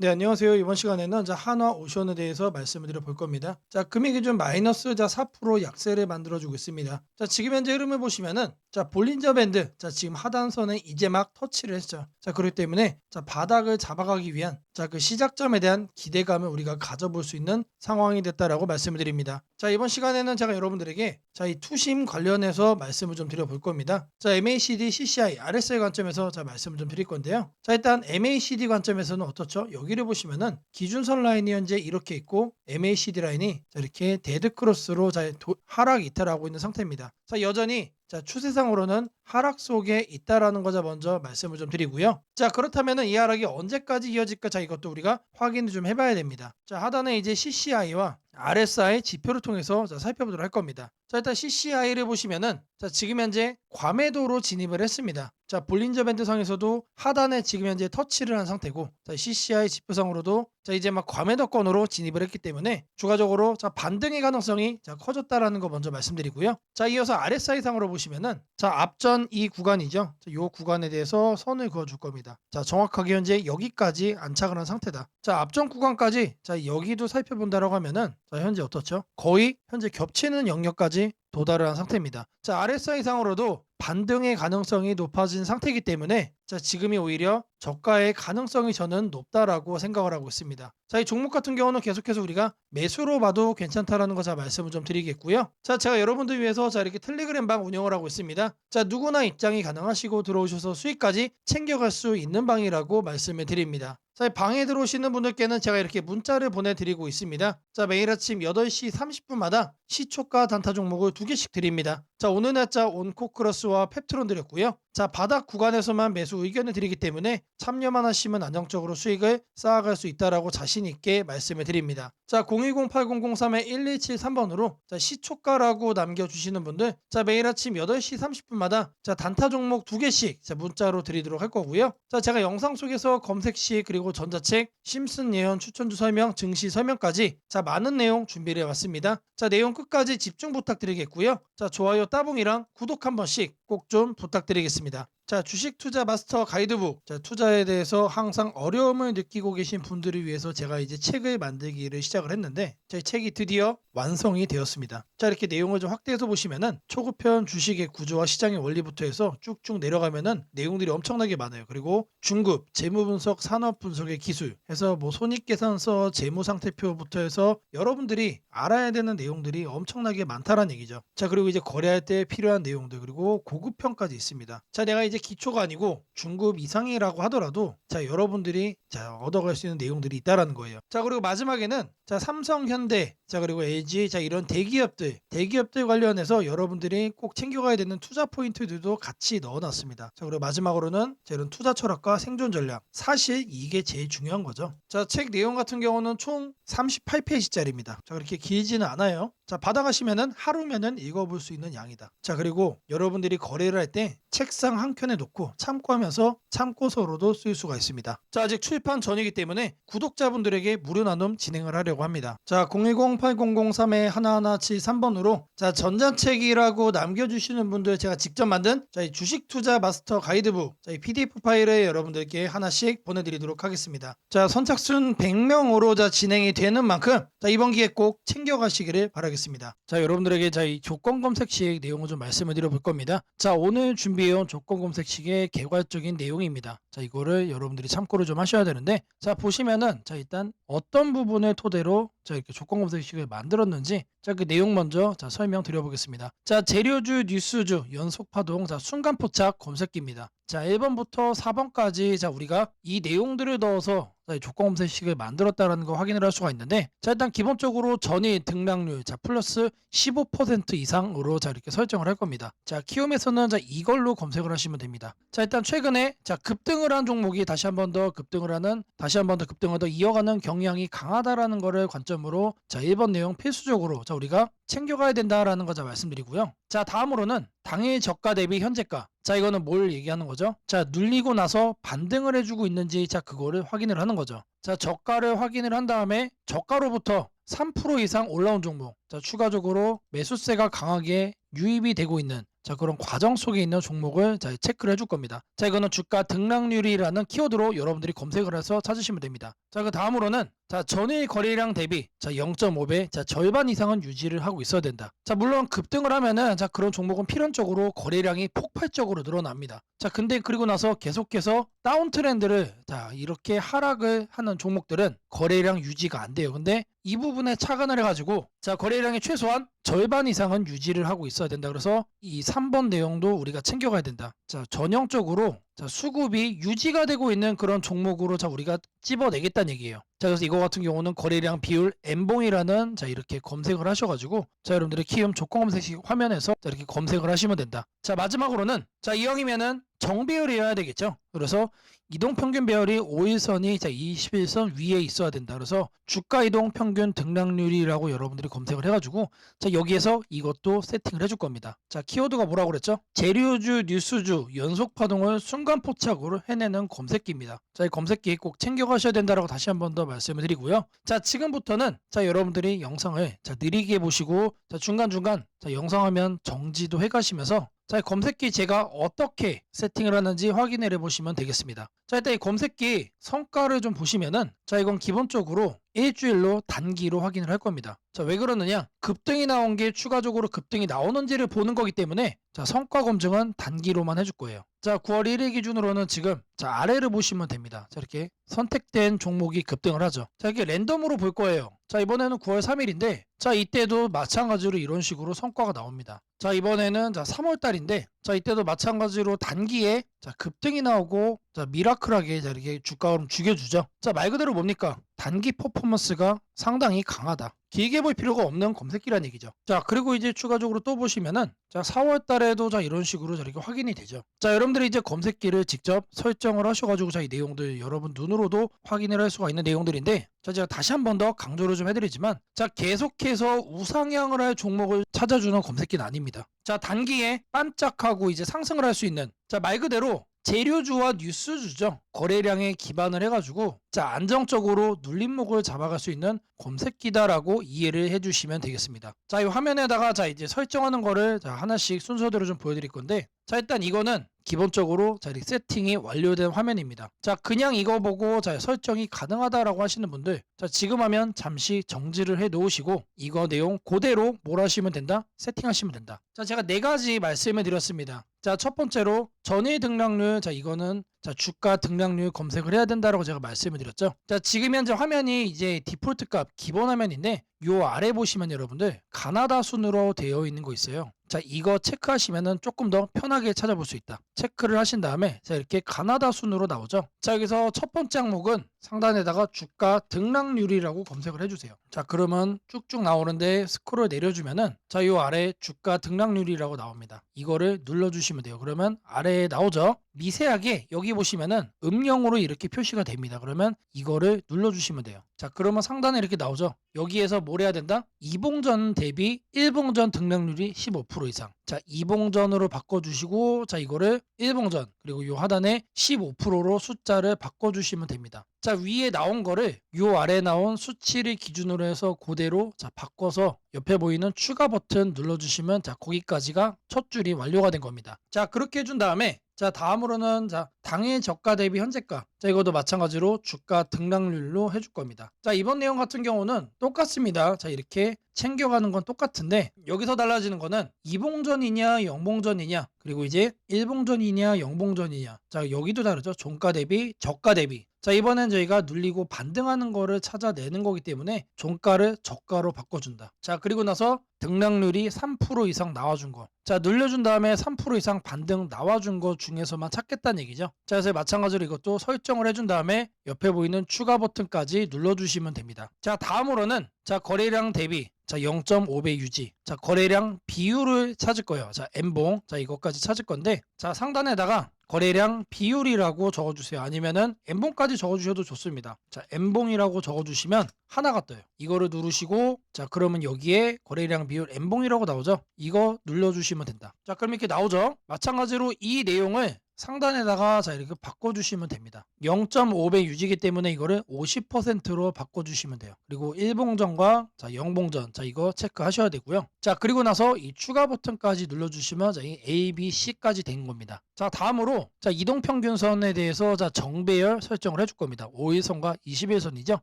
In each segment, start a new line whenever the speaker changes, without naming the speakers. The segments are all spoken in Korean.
네, 안녕하세요. 이번 시간에는 자, 한화 오션에 대해서 말씀을 드려볼 겁니다. 자, 금액 기준 마이너스 자, 4% 약세를 만들어주고 있습니다. 자, 지금 현재 흐름을 보시면은 자, 볼린저 밴드. 자, 지금 하단선에 이제 막 터치를 했죠. 자, 그렇기 때문에 자, 바닥을 잡아가기 위한 자, 그 시작점에 대한 기대감을 우리가 가져볼 수 있는 상황이 됐다라고 말씀을 드립니다. 자, 이번 시간에는 제가 여러분들에게 자, 이 투심 관련해서 말씀을 좀 드려볼 겁니다. 자, MACD, CCI, RSI 관점에서 자, 말씀을 좀 드릴 건데요. 자, 일단 MACD 관점에서는 어떻죠? 여기를 보시면은 기준선 라인이 현재 이렇게 있고 MACD 라인이 자, 이렇게 데드 크로스로 자, 도- 하락 이탈하고 있는 상태입니다. 자, 여전히 자, 추세상으로는 하락 속에 있다라는 거자 먼저 말씀을 좀 드리고요. 자, 그렇다면은 이 하락이 언제까지 이어질까? 자, 이것도 우리가 확인을 좀 해봐야 됩니다. 자, 하단에 이제 CCI와 RSI 지표를 통해서 자, 살펴보도록 할 겁니다. 자, 일단 CCI를 보시면은 자, 지금 현재 과매도로 진입을 했습니다. 자, 볼린저 밴드 상에서도 하단에 지금 현재 터치를 한 상태고 자, CCI 지표상으로도 자, 이제 막 과매도권으로 진입을 했기 때문에 추가적으로 자, 반등의 가능성이 자, 커졌다라는 거 먼저 말씀드리고요. 자, 이어서 RSI 상으로 보시면은 자, 앞전 이 구간이죠. 자, 요 구간에 대해서 선을 그어 줄 겁니다. 자, 정확하게 현재 여기까지 안착을 한 상태다. 자, 앞전 구간까지 자, 여기도 살펴본다라고 하면은 자, 현재 어떻죠? 거의 현재 겹치는 영역까지 도달을 한 상태입니다. 자, RSI 상으로도 반등의 가능성이 높아진 상태이기 때문에 자, 지금이 오히려 저가의 가능성이 저는 높다라고 생각을 하고 있습니다. 자, 이 종목 같은 경우는 계속해서 우리가 매수로 봐도 괜찮다라는 거 자 말씀을 좀 드리겠고요. 자, 제가 여러분들 위해서 자 이렇게 텔레그램 방 운영을 하고 있습니다. 자, 누구나 입장이 가능하시고 들어오셔서 수익까지 챙겨갈 수 있는 방이라고 말씀을 드립니다. 자, 이 방에 들어오시는 분들께는 제가 이렇게 문자를 보내드리고 있습니다. 자, 매일 아침 8시 30분마다 시초가 단타 종목을 두 개씩 드립니다. 자, 오늘 날짜 온코크로스와 펩트론 드렸고요. 자, 바닥 구간에서만 매수 의견을 드리기 때문에 참여만 하시면 안정적으로 수익을 쌓아갈 수 있다라고 자신 있게 말씀을 드립니다. 자, 010-8003-1173번으로 자, 시초가라고 남겨주시는 분들 자, 매일 아침 8시 30분마다 자, 단타 종목 두 개씩 자, 문자로 드리도록 할 거고요. 자, 제가 영상 속에서 검색 시 그리고 전자책, 심슨 예언 추천주 설명, 증시 설명까지 자, 많은 내용 준비를 해왔습니다. 자, 내용 끝까지 집중 부탁드리겠고요. 자, 좋아요 따봉이랑 구독 한 번씩 꼭 좀 부탁드리겠습니다. 자, 주식 투자 마스터 가이드북. 자, 투자에 대해서 항상 어려움을 느끼고 계신 분들을 위해서 제가 이제 책을 만들기를 시작을 했는데, 제 책이 드디어 완성이 되었습니다. 자, 이렇게 내용을 좀 확대해서 보시면은 초급편 주식의 구조와 시장의 원리부터 해서 쭉쭉 내려가면은 내용들이 엄청나게 많아요. 그리고 중급, 재무 분석, 산업 분석의 기술, 해서 뭐 손익계산서, 재무 상태표부터 해서 여러분들이 알아야 되는 내용들이 엄청나게 많다라는 얘기죠. 자, 그리고 이제 거래할 때 필요한 내용들, 그리고 고급편까지 있습니다. 자, 내가 이제 기초가 아니고 중급 이상이라고 하더라도 자, 여러분들이 자, 얻어갈 수 있는 내용들이 있다라는 거예요. 자, 그리고 마지막에는 자, 삼성, 현 대, 자, 그리고 LG, 자, 이런 대기업들, 대기업들 관련해서 여러분들이 꼭 챙겨가야 되는 투자 포인트들도 같이 넣어놨습니다. 자, 그리고 마지막으로는 자, 이런 투자 철학과 생존 전략. 사실 이게 제일 중요한 거죠. 자, 책 내용 같은 경우는 총 38페이지짜리입니다. 자, 그렇게 길지는 않아요. 자, 받아가시면은 하루면은 읽어볼 수 있는 양이다. 자, 그리고 여러분들이 거래를 할 때 책상 한 켠에 놓고 참고하면서 참고서로도 쓸 수가 있습니다. 자, 아직 출판 전이기 때문에 구독자분들에게 무료 나눔 진행을 하려고 합니다. 자, 010-8003-1173번으로 자, 전자책이라고 남겨주시는 분들 제가 직접 만든 자, 이 주식 투자 마스터 가이드북 자, 이 PDF 파일을 여러분들께 하나씩 보내드리도록 하겠습니다. 자, 선착순 100명으로 자, 진행이 되는 만큼 자, 이번 기회 꼭 챙겨가시기를 바라겠습니다. 자, 여러분들에게 자, 이 조건 검색식 내용을 좀 말씀을 드려볼 겁니다. 자, 오늘 준비해온 조건 검색식의 개괄적인 내용입니다. 자, 이거를 여러분들이 참고를 좀 하셔야 되는데, 자, 보시면은, 자, 일단 어떤 부분을 토대로 자, 이렇게 조건 검색 식을 만들었는지, 자, 그 내용 먼저 자, 설명 드려보겠습니다. 자, 재료주, 뉴스주, 연속 파동, 자, 순간 포착 검색기입니다. 자, 1번부터 4번까지 자, 우리가 이 내용들을 넣어서 조건 검색식을 만들었다는 거 확인을 할 수가 있는데 자 일단 기본적으로 전일 등락률 자 플러스 15% 이상으로 자 이렇게 설정을 할 겁니다. 자 키움에서는 자 이걸로 검색을 하시면 됩니다. 자 일단 최근에 자 급등을 한 종목이 다시 한 번 더 급등을 하는 다시 한 번 더 급등을 더 이어가는 경향이 강하다라는 거를 관점 으로 자 1번 내용 필수적으로 자 우리가 챙겨가야 된다라는 거자 말씀드리고요. 자 다음으로는 당일 저가 대비 현재가 자 이거는 뭘 얘기하는 거죠? 자 눌리고 나서 반등을 해주고 있는지 자 그거를 확인을 하는 거죠. 자 저가를 확인을 한 다음에 저가로부터 3% 이상 올라온 종목 자 추가적으로 매수세가 강하게 유입이 되고 있는 자 그런 과정 속에 있는 종목을 자 체크를 해줄 겁니다. 자 이거는 주가 등락률이라는 키워드로 여러분들이 검색을 해서 찾으시면 됩니다. 자 그 다음으로는 자 전일 거래량 대비 자 0.5배 자 절반 이상은 유지를 하고 있어야 된다. 자 물론 급등을 하면은 자 그런 종목은 필연적으로 거래량이 폭발적으로 늘어납니다. 자 근데 그리고 나서 계속해서 다운 트렌드를 자 이렇게 하락을 하는 종목들은 거래량 유지가 안 돼요. 근데 이 부분에 착안을 해가지고 자 거래량의 최소한 절반 이상은 유지를 하고 있어야 된다. 그래서 이 3번 내용도 우리가 챙겨가야 된다. 자 전형적으로 자 수급이 유지가 되고 있는 그런 종목으로 자 우리가 찝어내겠다는 얘기예요. 자 그래서 이거 같은 경우는 거래량 비율 M봉이라는 자 이렇게 검색을 하셔가지고 자 여러분들의 키움 조건 검색식 화면에서 자 이렇게 검색을 하시면 된다. 자 마지막으로는 자 이형이면은 정배열이어야 되겠죠. 그래서 이동 평균 배열이 5일선이 자 21선 위에 있어야 된다. 그래서 주가 이동 평균 등락률이라고 여러분들이 검색을 해가지고 자 여기에서 이것도 세팅을 해줄 겁니다. 자 키워드가 뭐라고 그랬죠? 재료주, 뉴스주 연속 파동을 순간 포착으로 해내는 검색기입니다. 자 이 검색기 꼭 챙겨가셔야 된다라고 다시 한 번 더 말씀을 드리고요. 자 지금부터는 자 여러분들이 영상을 자 느리게 보시고 자 중간 중간 자 영상 화면 정지도 해가시면서 자, 이 검색기 제가 어떻게 세팅을 하는지 확인을 해보시면 되겠습니다. 자, 일단 이 검색기 성과를 좀 보시면은 자, 이건 기본적으로 일주일로 단기로 확인을 할 겁니다. 자, 왜 그러느냐? 급등이 나온 게 추가적으로 급등이 나오는지를 보는 거기 때문에 자, 성과 검증은 단기로만 해줄 거예요. 자, 9월 1일 기준으로는 지금 자, 아래를 보시면 됩니다. 자, 이렇게 선택된 종목이 급등을 하죠. 자, 이게 랜덤으로 볼 거예요. 자, 이번에는 9월 3일인데 자, 이때도 마찬가지로 이런 식으로 성과가 나옵니다. 자, 이번에는 자, 3월 달인데 자, 이때도 마찬가지로 단기에 자, 급등이 나오고 자, 미라클하게 자, 이렇게 주가를 죽여 주죠. 자, 말 그대로 뭡니까? 단기 퍼포먼스가 상당히 강하다. 길게 볼 필요가 없는 검색기란 얘기죠. 자, 그리고 이제 추가적으로 또 보시면은 자, 4월 달에도 자, 이런 식으로 자, 이렇게 확인이 되죠. 자, 여러분들이 이제 검색기를 직접 설정을 하셔가지고 자, 이 내용들 여러분 눈으로도 확인을 할 수가 있는 내용들인데 자, 제가 다시 한 번 더 강조를 좀 해드리지만 자, 계속해서 우상향을 할 종목을 찾아주는 검색기는 아닙니다. 자, 단기에 반짝하고 이제 상승을 할 수 있는 자, 말 그대로 재료주와 뉴스주죠. 거래량에 기반을 해가지고 자 안정적으로 눌림목을 잡아갈 수 있는 검색기다라고 이해를 해주시면 되겠습니다. 자 이 화면에다가 자 이제 설정하는 거를 자 하나씩 순서대로 좀 보여드릴 건데 자 일단 이거는 기본적으로 자 이렇게 세팅이 완료된 화면입니다. 자 그냥 이거 보고 자 설정이 가능하다라고 하시는 분들 자 지금 하면 잠시 정지를 해 놓으시고 이거 내용 그대로 뭘 하시면 된다? 세팅하시면 된다. 자 제가 네 가지 말씀을 드렸습니다. 자 첫 번째로 전일 등락률 자 이거는 자 주가 등락률 검색을 해야 된다라고 제가 말씀을 드렸죠. 자 지금 현재 화면이 이제 디폴트 값 기본 화면인데 요 아래 보시면 여러분들 가나다 순으로 되어 있는 거 있어요. 자 이거 체크하시면은 조금 더 편하게 찾아볼 수 있다. 체크를 하신 다음에 자 이렇게 가나다 순으로 나오죠. 자 여기서 첫 번째 항목은 상단에다가 주가 등락률이라고 검색을 해주세요. 자 그러면 쭉쭉 나오는데 스크롤 내려주면은 자 요 아래 주가 등락률이라고 나옵니다. 이거를 눌러주시면 돼요. 그러면 아래에 나오죠. 미세하게 여기 보시면은 음영으로 이렇게 표시가 됩니다. 그러면 이거를 눌러주시면 돼요. 자 그러면 상단에 이렇게 나오죠. 여기에서 뭘 해야 된다? 이봉전 대비 일봉전 등락률이 15% 이상. 자 이봉전으로 바꿔주시고 자 이거를 일봉전 그리고 요 하단에 15%로 숫자를 바꿔주시면 됩니다. 자 위에 나온 거를 요 아래 나온 수치를 기준으로 해서 그대로 자 바꿔서 옆에 보이는 추가 버튼 눌러주시면 자 거기까지가 첫 줄이 완료가 된 겁니다. 자 그렇게 해준 다음에 자 다음으로는 자 당일 저가 대비 현재가 자 이것도 마찬가지로 주가 등락률로 해줄 겁니다. 자 이번 내용 같은 경우는 똑같습니다. 자 이렇게 챙겨가는 건 똑같은데 여기서 달라지는 거는 이봉전이냐 영봉전이냐 그리고 이제 일봉전이냐 영봉전이냐 자 여기도 다르죠. 종가 대비 저가 대비 자 이번엔 저희가 눌리고 반등하는 거를 찾아내는 거기 때문에 종가를 저가로 바꿔준다. 자 그리고 나서 등락률이 3% 이상 나와준 거. 자 눌려준 다음에 3% 이상 반등 나와준 거 중에서만 찾겠다는 얘기죠. 자 그래서 마찬가지로 이것도 설정을 해준 다음에 옆에 보이는 추가 버튼까지 눌러주시면 됩니다. 자 다음으로는 자 거래량 대비 자 0.5배 유지 자 거래량 비율을 찾을 거예요 자 M봉 자 이것까지 찾을 건데 자 상단에다가 거래량 비율이라고 적어주세요. 아니면은 M봉까지 적어주셔도 좋습니다. 자 M봉이라고 적어주시면 하나가 떠요. 이거를 누르시고 자 그러면 여기에 거래량 비율 M봉이라고 나오죠? 이거 눌러주시면 된다. 자 그럼 이렇게 나오죠? 마찬가지로 이 내용을 상단에다가 자 이렇게 바꿔주시면 됩니다. 0.5배 유지기 때문에 이거를 50%로 바꿔주시면 돼요. 그리고 1봉전과 자 0봉전 자 이거 체크하셔야 되고요. 자 그리고 나서 이 추가 버튼까지 눌러주시면 자 이 A, B, C까지 된 겁니다. 자 다음으로 자 이동평균선에 대해서 자 정배열 설정을 해줄 겁니다. 5일선과 20일선이죠.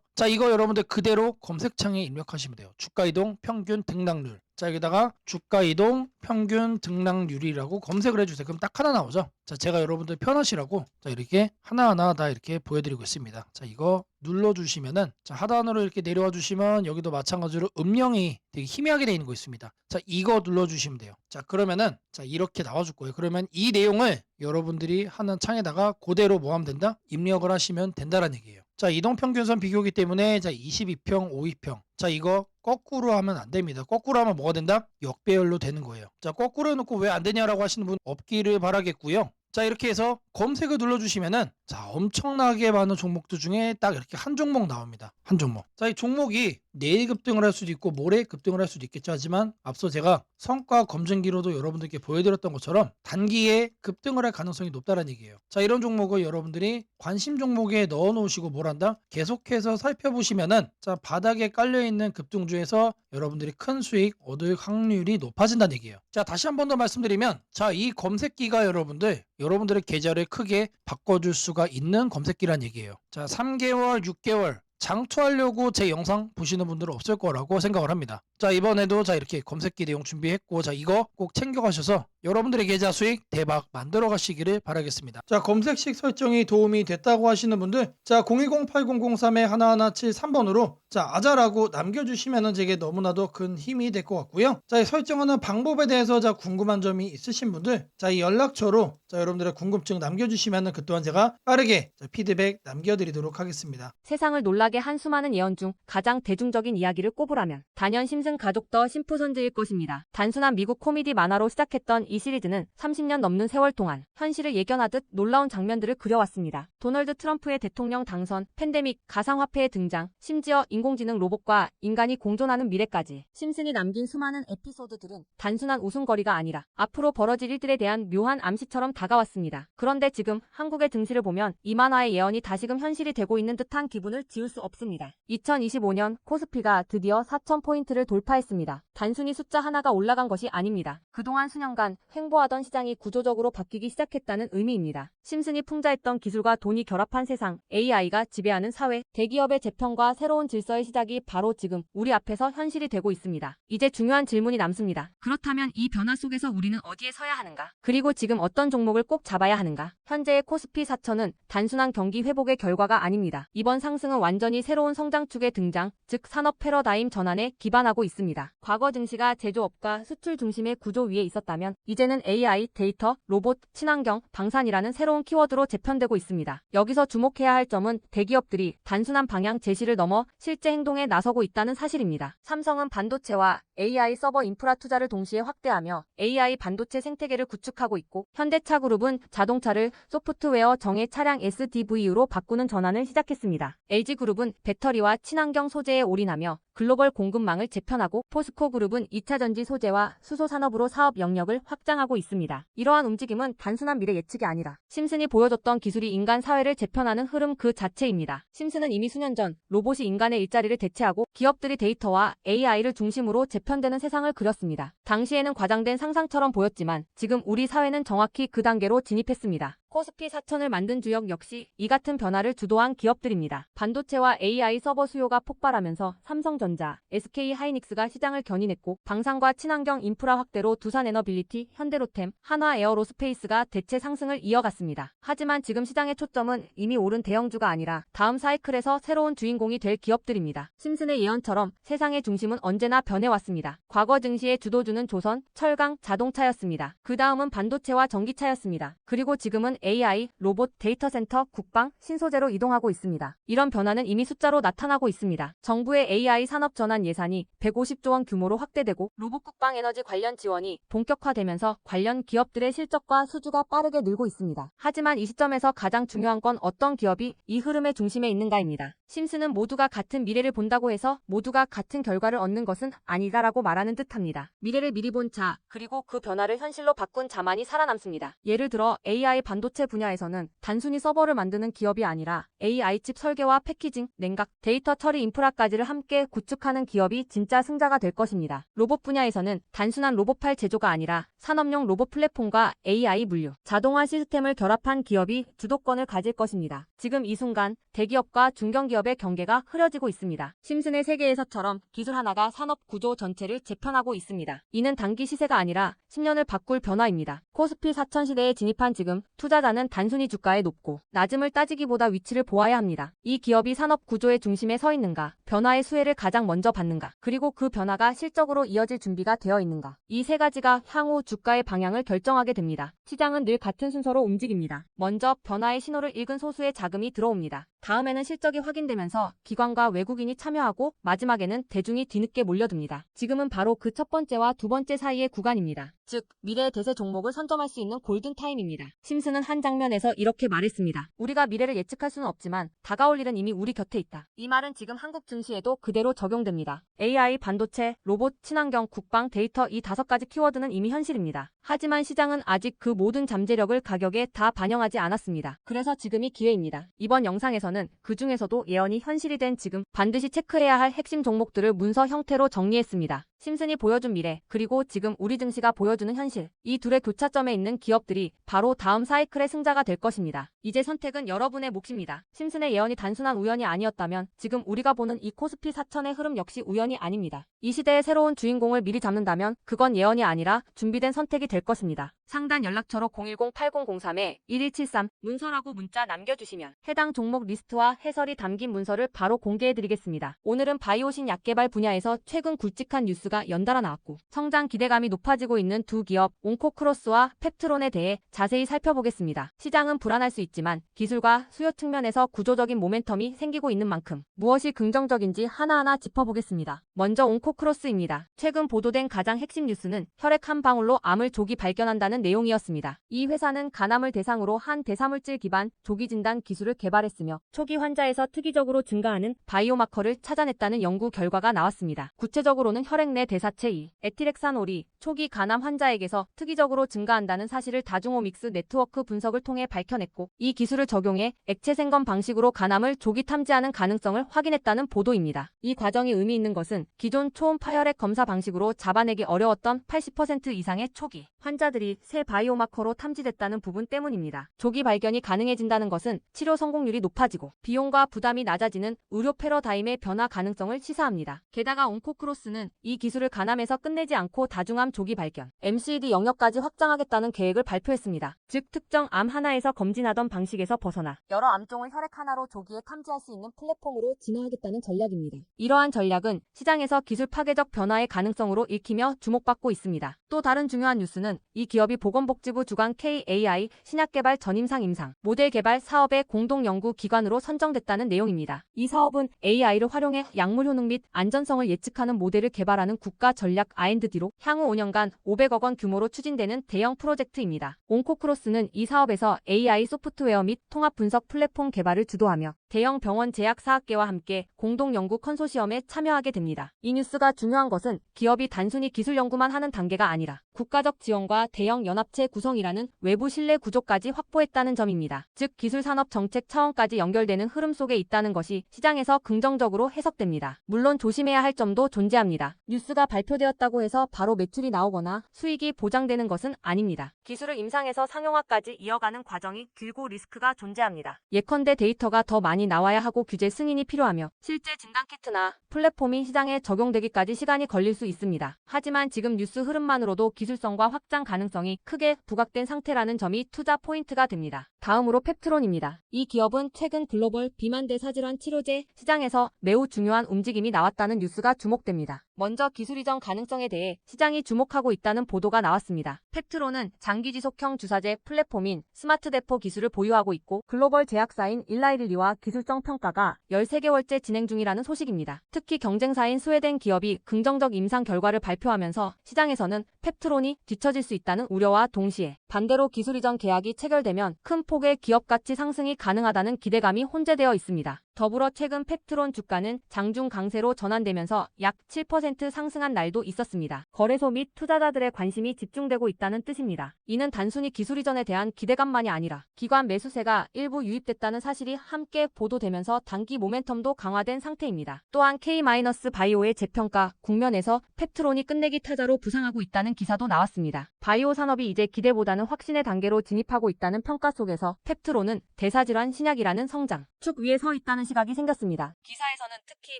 자 이거 여러분들 그대로 검색창에 입력하시면 돼요. 주가 이동 평균 등락률. 자 여기다가 주가 이동 평균 등락률이라고 검색을 해주세요. 그럼 딱 하나 나오죠. 자 제가 여러분들 편하시라고 자 이렇게 하나하나 다 이렇게 보여드리고 있습니다. 자 이거 눌러주시면은 자 하단으로 이렇게 내려와 주시면 여기도 마찬가지로 음영이 되게 희미하게 되어 있는 거 있습니다. 자 이거 눌러주시면 돼요. 자 그러면은 자 이렇게 나와줄 거예요. 그러면 이 내용을 여러분들이 하는 창에다가 그대로 뭐 하면 된다? 입력을 하시면 된다라는 얘기예요. 자 이동평균선 비교기 때문에 자 22평, 52평 자 이거 거꾸로 하면 안 됩니다. 거꾸로 하면 뭐가 된다? 역배열로 되는 거예요. 자 거꾸로 해놓고 왜 안 되냐라고 하시는 분 없기를 바라겠고요. 자 이렇게 해서 검색을 눌러주시면은 자 엄청나게 많은 종목들 중에 딱 이렇게 한 종목 나옵니다. 한 종목. 자 이 종목이 내일 급등을 할 수도 있고 모레 급등을 할 수도 있겠죠. 하지만 앞서 제가 성과 검증기로도 여러분들께 보여드렸던 것처럼 단기에 급등을 할 가능성이 높다는 얘기예요. 자 이런 종목을 여러분들이 관심 종목에 넣어 놓으시고 뭘 한다? 계속해서 살펴보시면은 자 바닥에 깔려 있는 급등주에서 여러분들이 큰 수익 얻을 확률이 높아진다는 얘기예요. 자 다시 한 번 더 말씀드리면 자 이 검색기가 여러분들 여러분들의 계좌를 크게 바꿔줄 수가 있는 검색기란 얘기예요. 자 3개월, 6개월 장투하려고 제 영상 보시는 분들은 없을 거라고 생각을 합니다. 자 이번에도 자 이렇게 검색기 내용 준비했고 자 이거 꼭 챙겨가셔서 여러분들의 계좌 수익 대박 만들어 가시기를 바라겠습니다. 자 검색식 설정이 도움이 됐다고 하시는 분들 자 010-8003-1173번으로 자 아자라고 남겨주시면은 제게 너무나도 큰 힘이 될 것 같고요. 자 이 설정하는 방법에 대해서 자 궁금한 점이 있으신 분들 자 이 연락처로 자 여러분들의 궁금증 남겨주시면은 그 또한 제가 빠르게 자, 피드백 남겨드리도록 하겠습니다.
세상을 놀라게 한 수많은 예언 중 가장 대중적인 이야기를 꼽으라면 단연 심슨 가족 더 심프선즈일 것입니다. 단순한 미국 코미디 만화로 시작했던 이 시리즈는 30년 넘는 세월 동안 현실을 예견하듯 놀라운 장면들을 그려왔습니다. 도널드 트럼프의 대통령 당선, 팬데믹, 가상화폐의 등장, 심지어 인공지능 로봇과 인간이 공존하는 미래까지 심슨이 남긴 수많은 에피소드들은 단순한 웃음거리가 아니라 앞으로 벌어질 일들에 대한 묘한 암시처럼 다가왔습니다. 그런데 지금 한국의 증시를 보면 이 만화의 예언이 다시금 현실이 되고 있는 듯한 기분을 지울 수 없습니다. 2025년 코스피가 드디어 4,000포인트를 돌파했습니다. 단순히 숫자 하나가 올라간 것이 아닙니다. 그동안 수년간 횡보하던 시장이 구조적으로 바뀌기 시작했다는 의미입니다. 심슨이 풍자했던 기술과 돈이 결합한 세상, AI가 지배하는 사회, 대기업의 재편과 새로운 질서의 시작이 바로 지금 우리 앞에서 현실이 되고 있습니다. 이제 중요한 질문이 남습니다. 그렇다면 이 변화 속에서 우리는 어디에 서야 하는가? 그리고 지금 어떤 종목을 꼭 잡아야 하는가? 현재의 코스피 4천은 단순한 경기 회복의 결과가 아닙니다. 이번 상승은 완전히 새로운 성장축의 등장, 즉 산업 패러다임 전환에 기반하고 있습니다. 과거 증시가 제조업과 수출 중심의 구조 위에 있었다면 이 제는 AI, 데이터, 로봇, 친환경, 방산이라는 새로운 키워드로 재편되고 있습니다. 여기서 주목해야 할 점은 대기업들이 단순한 방향 제시를 넘어 실제 행동에 나서고 있다는 사실입니다. 삼성은 반도체와 AI 서버 인프라 투자를 동시에 확대하며 AI 반도체 생태계를 구축하고 있고 현대차 그룹은 자동차를 소프트웨어 정예 차량 SDV으로 바꾸는 전환을 시작했습니다. LG그룹은 배터리와 친환경 소재에 올인하며 글로벌 공급망을 재편하고 포스코 그룹은 2차 전지 소재와 수소 산업으로 사업 영역을 확장하고 있습니다. 이러한 움직임은 단순한 미래 예측이 아니라 심슨이 보여줬던 기술이 인간 사회를 재편하는 흐름 그 자체입니다. 심슨은 이미 수년 전 로봇이 인간의 일자리를 대체하고 기업들이 데이터와 AI를 중심으로 재편되는 세상을 그렸습니다. 당시에는 과장된 상상처럼 보였지만 지금 우리 사회는 정확히 그 단계로 진입했습니다. 코스피 4천을 만든 주역 역시 이 같은 변화를 주도한 기업들입니다. 반도체와 AI 서버 수요가 폭발하면서 삼성전자, SK 하이닉스가 시장을 견인했고 방산과 친환경 인프라 확대로 두산에너빌리티, 현대로템, 한화에어로스페이스가 대체 상승을 이어갔습니다. 하지만 지금 시장의 초점은 이미 오른 대형주가 아니라 다음 사이클에서 새로운 주인공이 될 기업들입니다. 심슨의 예언처럼 세상의 중심은 언제나 변해왔습니다. 과거 증시의 주도주는 조선, 철강, 자동차였습니다. 그 다음은 반도체와 전기차였습니다. 그리고 지금은 AI, 로봇, 데이터 센터, 국방, 신소재로 이동하고 있습니다. 이런 변화는 이미 숫자로 나타나고 있습니다. 정부의 AI 산업 전환 예산이 150조 원 규모로 확대되고 로봇 국방 에너지 관련 지원이 본격화되면서 관련 기업들의 실적과 수주가 빠르게 늘고 있습니다. 하지만 이 시점에서 가장 중요한 건 어떤 기업이 이 흐름의 중심에 있는가입니다. 심스는 모두가 같은 미래를 본다고 해서 모두가 같은 결과를 얻는 것은 아니다라고 말하는 듯합니다. 미래를 미리 본 자, 그리고 그 변화를 현실로 바꾼 자만이 살아남습니다. 예를 들어 AI 반도체 분야에서는 단순히 서버를 만드는 기업이 아니라 AI 칩 설계와 패키징, 냉각, 데이터 처리 인프라까지를 함께 구축하는 기업이 진짜 승자가 될 것입니다. 로봇 분야에서는 단순한 로봇팔 제조가 아니라 산업용 로봇 플랫폼과 AI 물류, 자동화 시스템을 결합한 기업이 주도권을 가질 것입니다. 지금 이 순간 대기업과 중견기업의 경계가 흐려지고 있습니다. 심슨의 세계에서처럼 기술 하나가 산업 구조 전체를 재편하고 있습니다. 이는 단기 시세가 아니라 10년을 바꿀 변화입니다. 코스피 4천 시대에 진입한 지금 투자자 는 단순히 주가의 높고 낮음을 따지기보다 위치를 보아야 합니다. 이 기업이 산업 구조의 중심에 서 있는가, 변화의 수혜를 가장 먼저 받는가, 그리고 그 변화가 실적으로 이어질 준비가 되어 있는가. 이 세 가지가 향후 주가의 방향을 결정하게 됩니다. 시장은 늘 같은 순서로 움직입니다. 먼저 변화의 신호를 읽은 소수의 자금이 들어옵니다. 다음에는 실적이 확인되면서 기관과 외국인이 참여하고 마지막에는 대중이 뒤늦게 몰려듭니다. 지금은 바로 그 첫 번째와 두 번째 사이의 구간입니다. 즉, 미래의 대세 종목을 선점할 수 있는 골든타임입니다. 심슨은 한 장면에서 이렇게 말했습니다. 우리가 미래를 예측할 수는 없지만 다가올 일은 이미 우리 곁에 있다. 이 말은 지금 한국 증시에도 그대로 적용됩니다. AI, 반도체, 로봇, 친환경, 국방, 데이터 이 다섯 가지 키워드는 이미 현실입니다. 하지만 시장은 아직 그 모든 잠재력을 가격에 다 반영하지 않았습니다. 그래서 지금이 기회입니다. 이번 영상에서는 그 중에서도 예언이 현실이 된 지금 반드시 체크해야 할 핵심 종목들을 문서 형태로 정리했습니다. 심슨이 보여준 미래, 그리고 지금 우리 증시가 보여주는 현실. 이 둘의 교차점에 있는 기업들이 바로 다음 사이클 의 승자가 될 것입니다. 이제 선택은 여러분의 몫입니다. 심슨의 예언이 단순한 우연이 아니었다면 지금 우리가 보는 이 코스피 4천의 흐름 역시 우연이 아닙니다. 이 시대의 새로운 주인공을 미리 잡는다면 그건 예언이 아니라 준비된 선택이 될 것입니다. 상단 연락처로 010-8003-1173 문서라고 문자 남겨주시면 해당 종목 리스트와 해설이 담긴 문서를 바로 공개해드리겠습니다. 오늘은 바이오신 약개발 분야에서 최근 굵직한 뉴스가 연달아 나왔고 성장 기대감이 높아지고 있는 두 기업 온코크로스와 펩트론에 대해 자세히 살펴보겠습니다. 시장은 불안할 수 있지만 기술과 수요 측면에서 구조적인 모멘텀이 생기고 있는 만큼 무엇이 긍정적인지 하나하나 짚어보겠습니다. 먼저 온코크로스입니다. 최근 보도된 가장 핵심 뉴스는 혈액 한 방울로 암을 조기 발견한다는 내용이었습니다. 이 회사는 간암을 대상으로 한 대사물질 기반 조기 진단 기술을 개발했으며 초기 환자에서 특이적으로 증가하는 바이오마커를 찾아냈다는 연구 결과가 나왔습니다. 구체적으로는 혈액 내 대사체 2, 에티렉산올이 초기 간암 환자에게서 특이적으로 증가한다는 사실을 다중오믹스 네트워크 분 석을 통해 밝혀냈고 이 기술을 적용해 액체 생검 방식으로 간암을 조기 탐지하는 가능성을 확인했다는 보도입니다. 이 과정이 의미 있는 것은 기존 초음파 혈액 검사 방식으로 잡아내기 어려웠던 80% 이상의 초기 환자들이 새 바이오마커로 탐지됐다는 부분 때문입니다. 조기 발견이 가능해진다는 것은 치료 성공률이 높아지고 비용과 부담이 낮아지는 의료 패러다임의 변화 가능성을 시사합니다. 게다가 온코크로스는 이 기술을 간암에서 끝내지 않고 다중암 조기 발견, MCD 영역까지 확장하겠다는 계획을 발표했습니다. 즉 특정 암 하나에서 검진하던 방식에서 벗어나 여러 암종을 혈액 하나로 조기에 탐지할 수 있는 플랫폼으로 진화하겠다는 전략입니다. 이러한 전략은 시장에서 기술 파괴적 변화의 가능성으로 읽히며 주목받고 있습니다. 또 다른 중요한 뉴스는 이 기업이 보건복지부 주관 KAI 신약개발 전임상 임상 모델 개발 사업의 공동 연구 기관으로 선정됐다는 내용입니다. 이 사업은 AI를 활용해 약물 효능 및 안전성을 예측하는 모델을 개발하는 국가 전략 R&D로 향후 5년간 500억 원 규모로 추진되는 대형 프로젝트입니다. 온코크로스는 이 사업 에서 AI 소프트웨어 및 통합 분석 플랫폼 개발을 주도하며 대형 병원 제약 사학계와 함께 공동 연구 컨소시엄에 참여하게 됩니다. 이 뉴스가 중요한 것은 기업이 단순히 기술 연구만 하는 단계가 아니라 국가적 지원과 대형 연합체 구성이라는 외부 신뢰 구조까지 확보했다는 점입니다. 즉 기술 산업 정책 차원까지 연결되는 흐름 속에 있다는 것이 시장에서 긍정적으로 해석됩니다. 물론 조심해야 할 점도 존재합니다. 뉴스가 발표되었다고 해서 바로 매출이 나오거나 수익이 보장되는 것은 아닙니다. 기술을 임상에서 상용화까지 이어가는 과정이 길고 리스크가 존재합니다. 예컨대 데이터가 더 많이 나와야 하고 규제 승인이 필요하며 실제 진단 키트나 플랫폼이 시장에 적용되기까지 시간이 걸릴 수 있습니다. 하지만 지금 뉴스 흐름만으로도 기술성과 확장 가능성이 크게 부각된 상태라는 점이 투자 포인트가 됩니다. 다음으로 펩트론입니다. 이 기업은 최근 글로벌 비만 대사 질환 치료제 시장에서 매우 중요한 움직임이 나왔다는 뉴스가 주목됩니다. 먼저 기술 이전 가능성에 대해 시장이 주목하고 있다는 보도가 나왔습니다. 펩트론은 장기 지속형 주사제 플랫폼인 스마트 대포 기술을 보유하고 있고 글로벌 제약사인 일라이릴리와 기술성 평가가 13개월째 진행 중이라는 소식입니다. 특히 경쟁사인 스웨덴 기업이 긍정적 임상 결과를 발표하면서 시장에서는 펩트론이 뒤처질 수 있다는 우려와 동시에 반대로 기술 이전 계약이 체결되면 큰 폭의 기업 가치 상승이 가능하다는 기대감이 혼재되어 있습니다. 더불어 최근 펩트론 주가는 장중 강세로 전환되면서 약 7% 상승한 날도 있었습니다. 거래소 및 투자자들의 관심이 집중되고 있다는 뜻입니다. 이는 단순히 기술 이전에 대한 기대감만이 아니라 기관 매수세가 일부 유입됐다는 사실이 함께 보도되면서 단기 모멘텀도 강화된 상태입니다. 또한 K-바이오의 재평가 국면에서 펩트론이 끝내기 타자로 부상하고 있다는 기사도 나왔습니다. 바이오 산업이 이제 기대보다는 확신의 단계로 진입하고 있다는 평가 속에서 펩트론은 대사질환 신약이라는 성장 축 위에 서 있다는 시각이 생겼습니다. 기사에서는 특히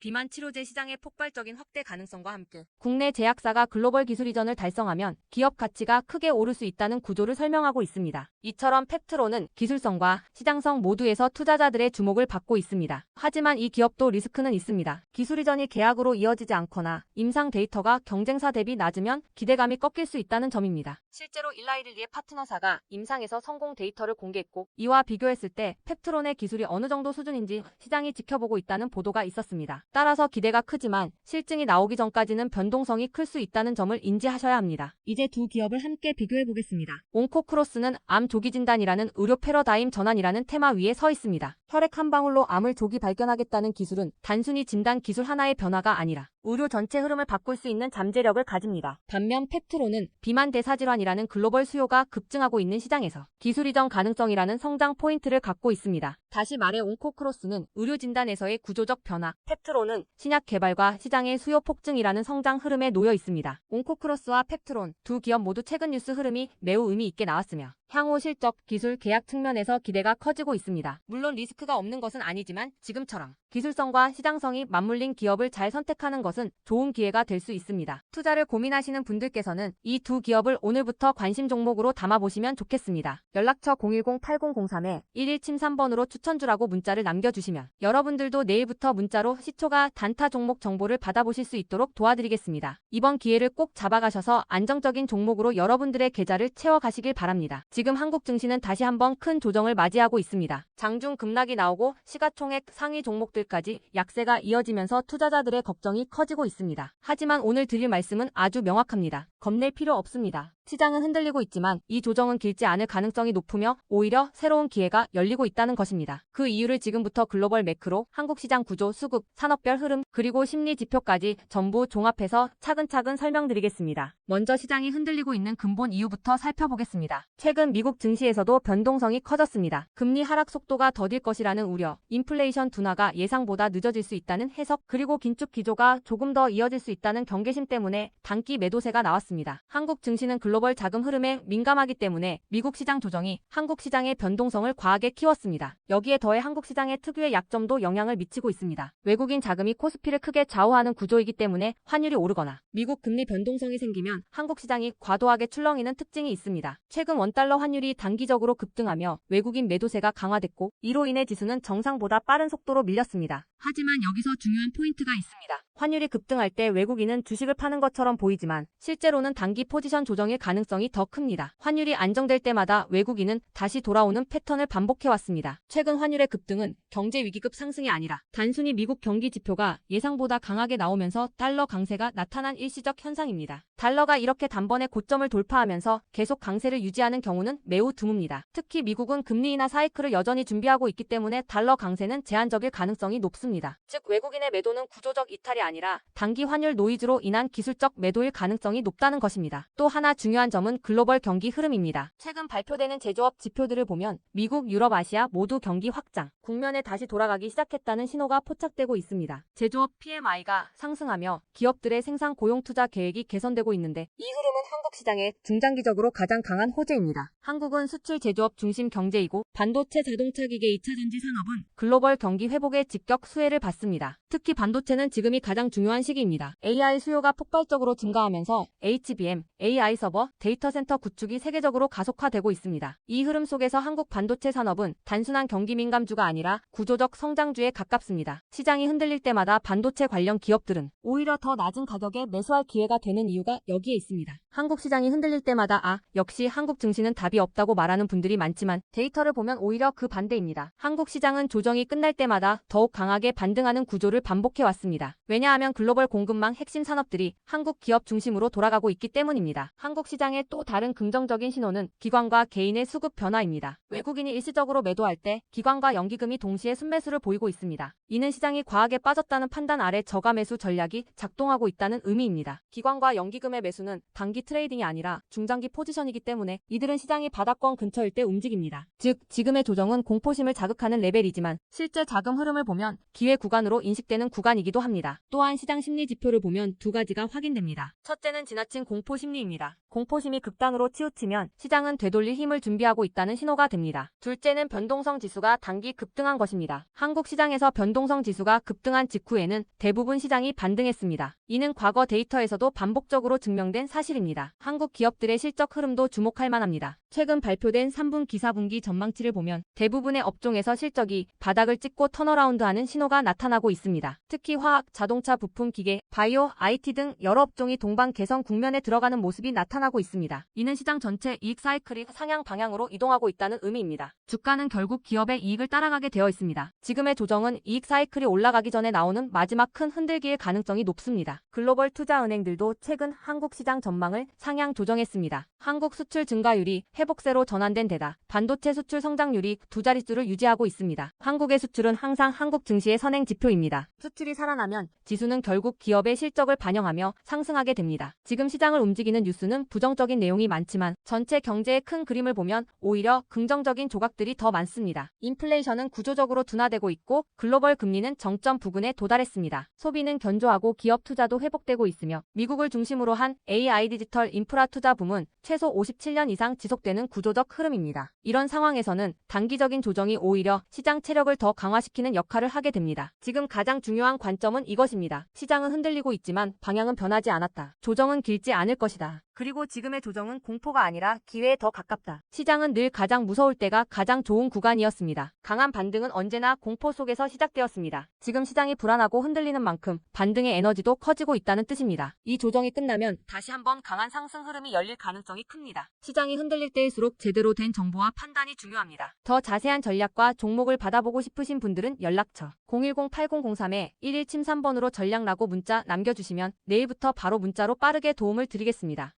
비만 치료제 시장의 폭발적인 확대 가능성과 함께 국내 제약사가 글로벌 기술 이전을 달성하면 기업 가치가 크게 오를 수 있다는 구조를 설명하고 있습니다. 이처럼 펩트론은 기술성과 시장성 모두에서 투자자들의 주목을 받고 있습니다. 하지만 이 기업도 리스크는 있습니다. 기술 이전이 계약으로 이어지지 않거나 임상 데이터가 경쟁사 대비 낮으면 기대감이 꺾일 수 있다는 점입니다. 실제로 일라이릴리의 파트너사가 임상에서 성공 데이터를 공개했고 이와 비교했을 때 펩트론의 기술이 어느 정도 수준인지 시장이 지켜보고 있다는 보도가 있었습니다. 따라서 기대가 크지만 실증이 나오기 전까지는 변동성이 클 수 있다는 점을 인지하셔야 합니다. 이제 두 기업을 함께 비교해 보겠습니다. 온코크로스는 암 조기 진단이라는 의료 패러다임 전환이라는 테마 위에 서 있습니다. 혈액 한 방울로 암을 조기 발견하겠다는 기술은 단순히 진단 기술 하나의 변화가 아니라 의료 전체 흐름을 바꿀 수 있는 잠재력을 가집니다. 반면 펩트로는 비만 대사질환이라는 글로벌 수요가 급증하고 있는 시장에서 기술 이전 가능성이라는 성장 포인트를 갖고 있습니다. 다시 말해 온코크로스는 의료 진단에서의 구조적 변화, 펩트론은 신약 개발과 시장의 수요 폭증이라는 성장 흐름에 놓여 있습니다. 온코크로스와 펩트론 두 기업 모두 최근 뉴스 흐름이 매우 의미 있게 나왔으며 향후 실적, 기술, 계약 측면에서 기대가 커지고 있습니다. 물론 리스크가 없는 것은 아니지만 지금처럼 기술성과 시장성이 맞물린 기업을 잘 선택하는 것은 좋은 기회가 될 수 있습니다. 투자를 고민하시는 분들께서는 이 두 기업을 오늘부터 관심 종목으로 담아보시면 좋겠습니다. 연락처 010-8003-1173번으로 추천주라고 문자를 남겨주시면 여러분들도 내일부터 문자로 시초가 단타 종목 정보를 받아보실 수 있도록 도와드리겠습니다. 이번 기회를 꼭 잡아가셔서 안정적인 종목으로 여러분들의 계좌를 채워가시길 바랍니다. 한국 증시는 다시 한번 큰 조정을 맞이하고 있습니다. 장중 급락이 나오고 시가총액 상위 종목들까지 약세가 이어지면서 투자자들의 걱정이 커지고 있습니다. 하지만 오늘 드릴 말씀은 아주 명확합니다. 겁낼 필요 없습니다. 시장은 흔들리고 있지만 이 조정은 길지 않을 가능성이 높으며 오히려 새로운 기회가 열리고 있다는 것입니다. 그 이유를 지금부터 글로벌 매크로, 한국 시장 구조, 수급, 산업별 흐름, 그리고 심리 지표까지 전부 종합해서 차근차근 설명드리겠습니다. 먼저 시장이 흔들리고 있는 근본 이유부터 살펴보겠습니다. 최근 미국 증시에서도 변동성이 커졌습니다. 금리 하락 속도가 더딜 것이라는 우려, 인플레이션 둔화가 예상보다 늦어질 수 있다는 해석, 그리고 긴축 기조가 조금 더 이어질 수 있다는 경계심 때문에 단기 매도세가 나왔습니다. 한국 증시는 글로벌 자금 흐름에 민감하기 때문에 미국 시장 조정이 한국 시장의 변동성을 과하게 키웠습니다. 여기에 더해 한국 시장의 특유의 약점도 영향을 미치고 있습니다. 외국인 자금이 코스피를 크게 좌우하는 구조이기 때문에 환율이 오르거나 미국 금리 변동성이 생기면 한국 시장이 과도하게 출렁이는 특징이 있습니다. 최근 원달러 환율이 단기적으로 급등하며 외국인 매도세가 강화됐고 이로 인해 지수는 정상보다 빠른 속도로 밀렸습니다. 하지만 여기서 중요한 포인트가 있습니다. 환율이 급등할 때 외국인은 주식을 파는 것처럼 보이지만 실제로는 단기 포지션 조정일 가능성이 더 큽니다. 환율이 안정될 때마다 외국인은 다시 돌아오는 패턴을 반복해왔습니다. 최근 환율의 급등은 경제 위기급 상승이 아니라 단순히 미국 경기 지표가 예상보다 강하게 나오면서 달러 강세가 나타난 일시적 현상입니다. 달러가 이렇게 단번에 고점을 돌파하면서 계속 강세를 유지하는 경우 는 매우 드뭅니다. 특히 미국은 금리 인하 사이클을 여전히 준비하고 있기 때문에 달러 강세는 제한적일 가능성이 높습니다. 즉 외국인의 매도는 구조적 이탈이 아니라 단기 환율 노이즈로 인한 기술적 매도일 가능성이 높다는 것입니다. 또 하나 중요한 점은 글로벌 경기 흐름입니다. 최근 발표되는 제조업 지표들을 보면 미국, 유럽, 아시아 모두 경기 확장, 국면에 다시 돌아가기 시작했다는 신호가 포착되고 있습니다. 제조업 PMI가 상승하며 기업들의 생산 고용 투자 계획이 개선되고 있는데 이 흐름은 한국 시장의 중장기적으로 가장 강한 호재입니다. 한국은 수출 제조업 중심 경제이고 반도체 자동차 기계 2차 전지 산업은 글로벌 경기 회복의 직격 수혜를 받습니다. 특히 반도체는 지금이 가장 중요한 시기입니다. AI 수요가 폭발적으로 증가하면서 HBM, AI 서버, 데이터 센터 구축이 세계적으로 가속화되고 있습니다. 이 흐름 속에서 한국 반도체 산업은 단순한 경기 민감주가 아니라 구조적 성장주에 가깝습니다. 시장이 흔들릴 때마다 반도체 관련 기업들은 오히려 더 낮은 가격에 매수할 기회가 되는 이유가 여기에 있습니다. 한국 시장이 흔들릴 때마다 아, 역시 한국 증시는 답이 없다고 말하는 분들이 많지만 데이터를 보면 오히려 그 반대입니다. 한국 시장은 조정이 끝날 때마다 더욱 강하게 반등하는 구조를 반복해 왔습니다. 왜냐하면 글로벌 공급망 핵심 산업들이 한국 기업 중심으로 돌아가고 있기 때문입니다. 한국 시장의 또 다른 긍정적인 신호는 기관과 개인의 수급 변화입니다. 외국인이 일시적으로 매도할 때 기관과 연기금이 동시에 순매수를 보이고 있습니다. 이는 시장이 과하게 빠졌다는 판단 아래 저가 매수 전략이 작동하고 있다는 의미입니다. 기관과 연기금의 매수는 단기 트레이딩이 아니라 중장기 포지션이기 때문에 이들은 시장 이 바닥권 근처일 때 움직입니다. 즉, 지금의 조정은 공포심을 자극하는 레벨이지만 실제 자금 흐름을 보면 기회 구간으로 인식되는 구간이기도 합니다. 또한 시장 심리 지표를 보면 두 가지가 확인됩니다. 첫째는 지나친 공포 심리입니다. 공포심이 극단으로 치우치면 시장은 되돌릴 힘을 준비하고 있다는 신호가 됩니다. 둘째는 변동성 지수가 단기 급등한 것입니다. 한국 시장에서 변동성 지수가 급등한 직후에는 대부분 시장이 반등했습니다. 이는 과거 데이터에서도 반복적으로 증명된 사실입니다. 한국 기업들의 실적 흐름도 주목할 만합니다. 최근 발표된 3분기 4분기 전망치를 보면 대부분의 업종에서 실적이 바닥을 찍고 턴어라운드하는 신호가 나타나고 있습니다. 특히 화학, 자동차 부품, 기계, 바이오, IT 등 여러 업종이 동반 개선 국면에 들어가는 모습이 나타나고 있습니다. 이는 시장 전체 이익 사이클이 상향 방향으로 이동하고 있다는 의미입니다. 주가는 결국 기업의 이익을 따라가게 되어 있습니다. 지금의 조정은 이익 사이클이 올라가기 전에 나오는 마지막 큰 흔들기의 가능성이 높습니다. 글로벌 투자은행들도 최근 한국 시장 전망을 상향 조정했습니다. 한국 수출 증가율이 회복세로 전환된 데다 반도체 수출 성장률이 두 자릿수를 유지하고 있습니다. 한국의 수출은 항상 한국 증시의 선행 지표입니다. 수출이 살아나면 지수는 결국 기업의 실적을 반영하며 상승하게 됩니다. 지금 시장을 움직이는 뉴스는 부정적인 내용이 많지만 전체 경제의 큰 그림을 보면 오히려 긍정적인 조각들이 더 많습니다. 인플레이션은 구조적으로 둔화되고 있고 글로벌 금리는 정점 부근에 도달했습니다. 소비는 견조하고 기업 투자도 회복되고 있으며 미국을 중심으로 한 AI 디지털 인프라 투자 붐은 최소 57년 이상 지속 되는 구조적 흐름입니다. 이런 상황에서는 단기적인 조정이 오히려 시장 체력을 더 강화시키는 역할을 하게 됩니다. 지금 가장 중요한 관점은 이것입니다. 시장은 흔들리고 있지만 방향은 변하지 않았다. 조정은 길지 않을 것이다. 그리고 지금의 조정은 공포가 아니라 기회에 더 가깝다. 시장은 늘 가장 무서울 때가 가장 좋은 구간이었습니다. 강한 반등은 언제나 공포 속에서 시작되었습니다. 지금 시장이 불안하고 흔들리는 만큼 반등의 에너지도 커지고 있다는 뜻입니다. 이 조정이 끝나면 다시 한번 강한 상승 흐름이 열릴 가능성이 큽니다. 시장이 흔들릴 때일수록 제대로 된 정보와 판단이 중요합니다. 더 자세한 전략과 종목을 받아보고 싶으신 분들은 연락처 010-8003-1173번으로 전략라고 문자 남겨주시면 내일부터 바로 문자로 빠르게 도움을 드리겠습니다.